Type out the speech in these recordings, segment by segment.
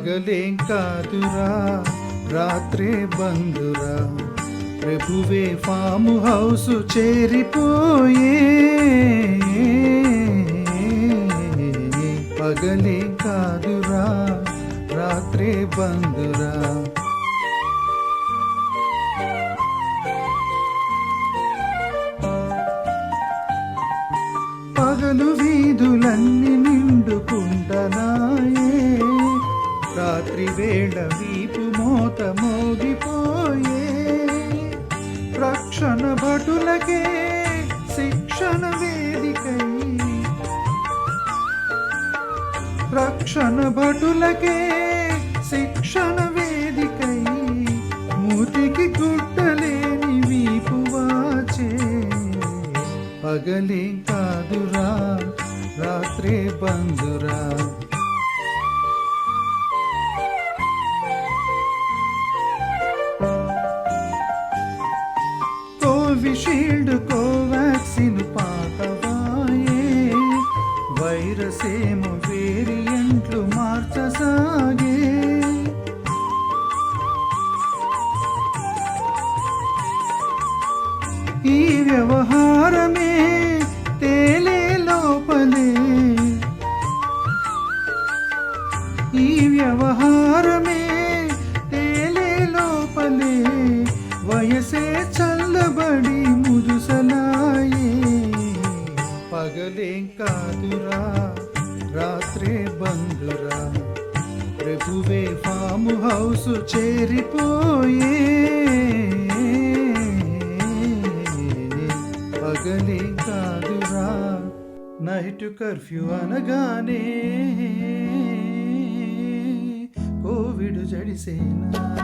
పగలేం కాదురా రాత్రే బందురా. ప్రభువే ఫామ్ హౌస్ చేరిపోయే. పగలేం కాదురా రాత్రే బందురా. పగలు వీధులన్నీ నిండుకుంటనాయ. రాత్రి వేళ వీపు మోత మోగిపోయే. రక్షణ భటులకే శిక్షణ వేదికై. రక్షణ భటులకే శిక్షణ వేదికై. మూతికి గుట్టలేని వీపు వాచే. పగలే కాదురా రాత్రే బందురా కోవిషీల్డ్ కోవాక్సిన్ పాతవాయే. వైరస్ ఏమో వేరియంట్లు మార్చసాగే. ఈ వ్యవహారమే తేలే లోపలే. ఈ వ్యవహారమే తేలే లోపలే. వయసే చల్లబడి పగలేం కాదురా రాత్రే బంధురా. ప్రభువే ఫామ్ హౌస్ చేరిపోయే. పగలే కాదురా నైట్ కర్ఫ్యూ అనగానే. కోవిడ్ జడిసేనా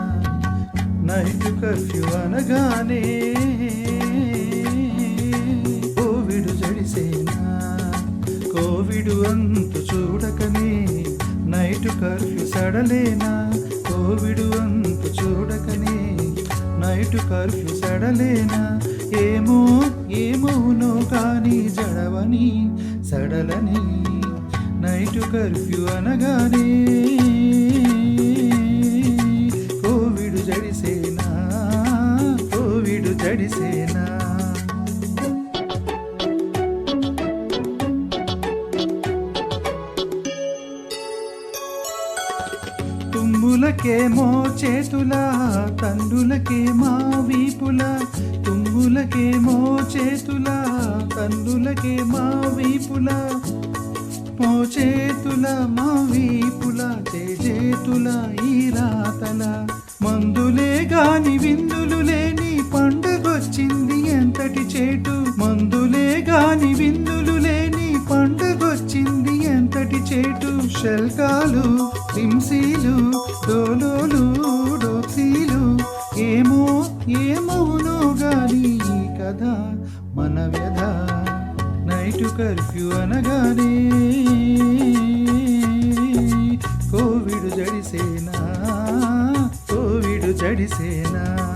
నైట్ కర్ఫ్యూ అనగానే. కోవిడ్ అంతు చూడకనే నైట్ కర్ఫ్యూ సడలేనా? కోవిడు అంతు చూడకనే నైట్ కర్ఫ్యూ సడలేనా? ఏమో ఏమోనో కానీ జడవని సడలని నైట్ కర్ఫ్యూ అనగానే. కోవిడు జడిసేనా? కోవిడు జడిసేనా? తుమ్ములకేమో చేతుల తండ్రులకేమా వీపుల. తుమ్ములకేమో చేతుల తండ్రులకేమా వీపుల. మో చేతుల మా వీపుల చేతుల ఈ రాతల. మందులే గాని విందులు లేని పండుగొచ్చింది ఎంతటి చేటు. మందులే గాని విందులు లేని పండుగొచ్చింది ఎంతటి చేటు. శల్కాలు సింసీలు డోలోలు డోక్సీలు ఏమో ఏమవునో గాని ఈ కథ మన వ్యధ. నైట్ కర్ఫ్యూ అనగానే కోవిడ్ జడిసేనా కోవిడు జడిసేనా.